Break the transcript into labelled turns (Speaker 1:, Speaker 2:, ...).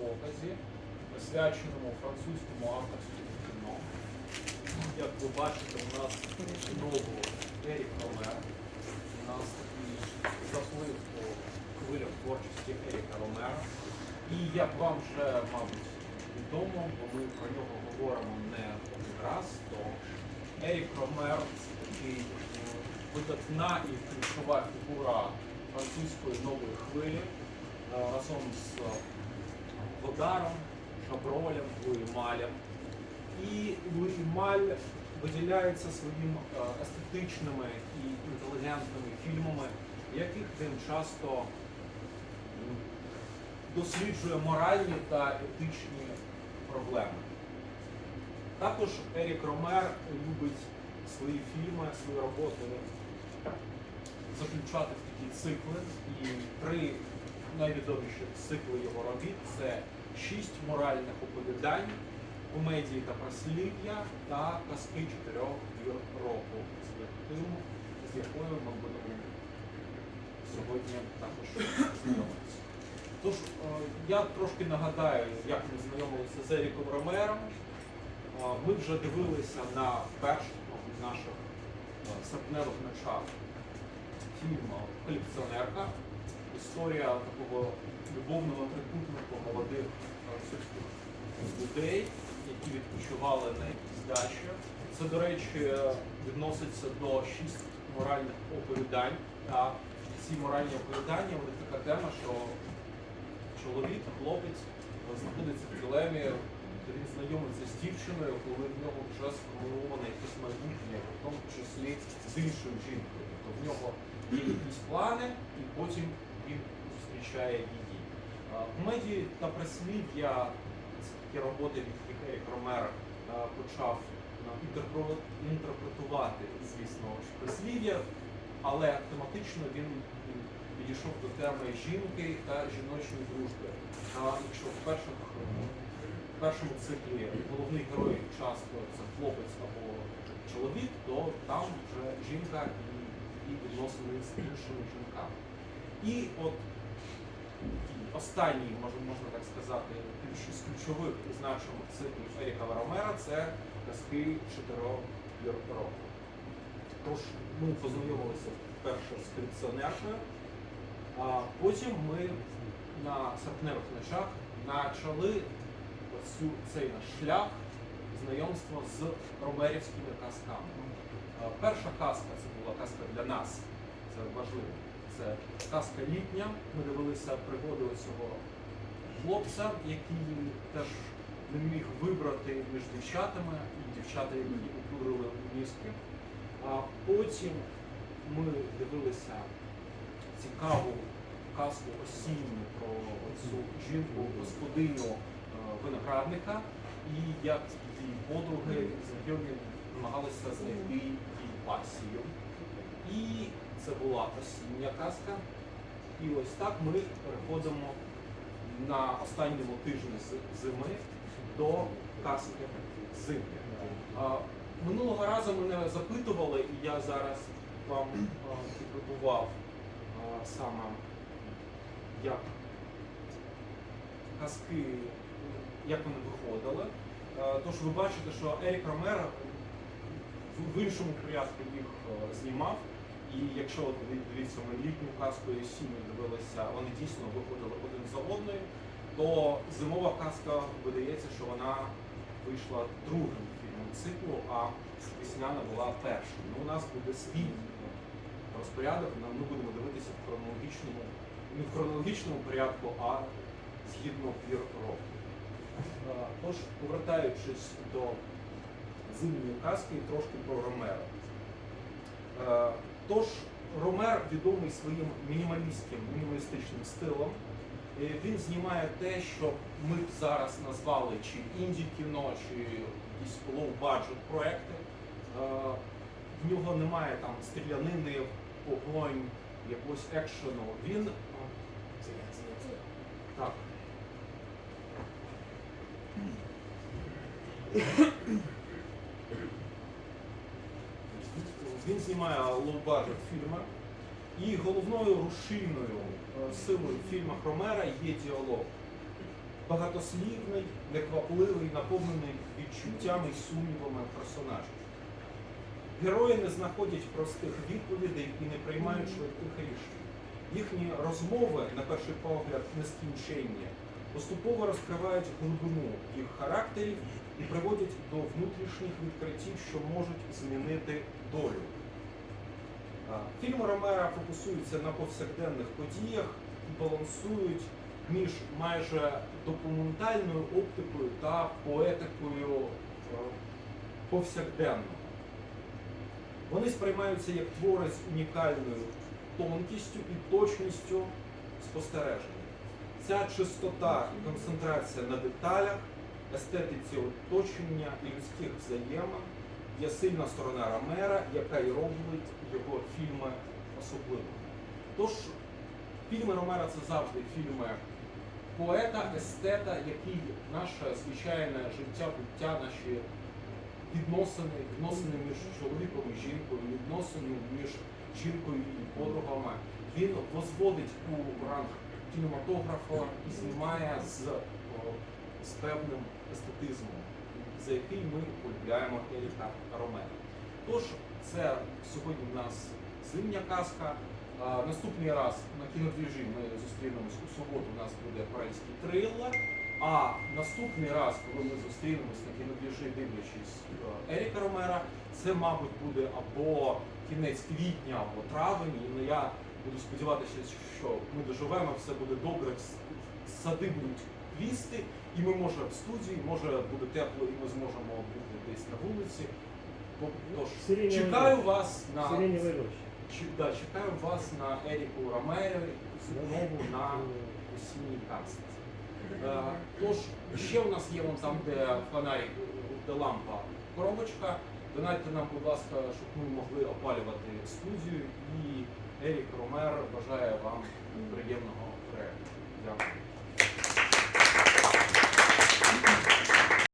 Speaker 1: показі, присвяченому французькому авторському кіно. Як ви бачите, у нас знову Ерік Ромер. У нас такий заплив по хвилях творчості Еріка Ромера. І як вам вже, мабуть, відомо, бо ми про нього говоримо не один раз, то Ерік Ромер такий видатна і ключова фігура французької нової хвилі е, разом з Годаром, Шабролем, Луїмалем. І Луїмаль виділяється своїм е, естетичними і інтелігентними фільмами, яких він часто досліджує моральні та етичні проблеми. Також Ерік Ромер любить свої фільми, свої роботи заключати в такі цикли. І три найвідоміші цикли його робіт це шість моральних оповідань, комедії та прислів'я та казки чотирьох вір року, з якою ми будемо сьогодні також знайомитися. Тож е, я трошки нагадаю, як ми знайомилися з Еріком Ромером. Е, Ми вже дивилися на першому наших е, серпневих ночах фільму Колекціонерка. Історія такого любовного трикутнику молодих французьких людей, які відпочивали на якійсь дачі. Це, до речі, відноситься до шість моральних оповідань. А ці моральні оповідання вони така тема, що чоловік, хлопець е, знаходиться в дилемі, він знайомиться з дівчиною, коли в нього вже сформульоване якесь майбутнє, в тому числі з іншою жінкою. Тобто в нього є якісь плани, і потім він зустрічає її. Е, Комедії та прислів'я такі роботи, від яких Ерік Ромер почав інтерпретувати, звісно, прислів'я, але тематично він підійшов до теми жінки та жіночої дружби. А якщо в перших, в першому циклі головний герой часто це хлопець або чоловік, то там вже жінка і відносини з іншими жінками. І от останній, можна, так сказати, з ключових значимих циклів Еріка Ромера це казки чотирьох року. Тож ми познайомилися вперше з колекціонеркою, а потім ми на серпневих ночах почали цей наш шлях знайомства з ромерівськими казками. Перша казка це була казка для нас, це важливо. Це казка літня. Ми дивилися пригоди цього хлопця, який теж не міг вибрати між дівчатами, і дівчата, які обдурили мізки. А потім ми дивилися цікаву казку осінню про цю жінку, господиню е, виноградника, і як її подруги знайомі намагалися знайти її пасію. І це була осіння казка. І ось так ми переходимо на останньому тижні зими до казки зими. Минулого разу мене запитували, і я зараз вам підготував саме як казки, як вони виходили. Тож ви бачите, що Ерік Ромер в- іншому порядку їх знімав. І якщо дивіться, ми літню казку і осінню дивилися, вони дійсно виходили один за одною, то зимова казка видається, що вона вийшла другим фільмом циклу, а весняна була першою. Ну, у нас буде свій розпорядок, ми будемо дивитися в хронологічному, не в хронологічному порядку, а згідно пір року. Е, Тож, повертаючись до зимньої казки трошки про Ромера. Е, Тож Ромер відомий своїм мінімалістським, мінімалістичним стилем. Е, Він знімає те, що ми б зараз назвали чи інді-кіно, чи якісь low-budget проекти. Е, В нього немає там стрілянини, погонь, якогось екшену. Він так. Він знімає лоу-баджет фільми. І головною рушійною е, силою в фільмах Ромера є діалог. багатослівний, неквапливий, наповнений відчуттями і сумнівами персонаж. Герої не знаходять простих відповідей і не приймають швидких рішень. Їхні розмови, на перший погляд, нескінченні, поступово розкривають глибину їх характерів і приводять до внутрішніх відкриттів, що можуть змінити долю. Фільми Ромера фокусуються на повсякденних подіях і балансують між майже документальною оптикою та поетикою е, повсякденного. Вони сприймаються як твори з унікальною тонкістю і точністю спостереження. Ця чистота і концентрація на деталях, естетиці оточення і людських взаємин є сильна сторона Ромера, яка і робить його фільми особливими. Тож фільми Ромера це завжди фільми поета, естета, який наше звичайне життя, буття, наші відносини, відносини між чоловіком і жінкою, відносини між жінкою і подругами. Він возводить у ранг кінематографа і знімає з, з певним естетизмом, за який ми полюбляємо Еріка Ромера. Тож, це сьогодні в нас зимня казка. А, наступний раз на кінодвіжі ми зустрінемось у суботу. У нас буде корейський трилер. А наступний раз, коли ми зустрінемось на кінодвіжі, дивлячись Еріка Ромера, це, мабуть, буде або кінець квітня, або травень. І я буду сподіватися, що ми доживемо, все буде добре, сади будуть квісти, і ми може в студії, може буде тепло, і ми зможемо бути десь на вулиці. Тож чекаю вас на да, чекаю вас на Еріку Ромеро знову на осінній касті. Е, Тож, ще у нас є вон там, де фонарик, де лампа коробочка. Донайте нам, будь ласка, щоб ми могли опалювати студію. І Ерік Ромер бажає вам приємного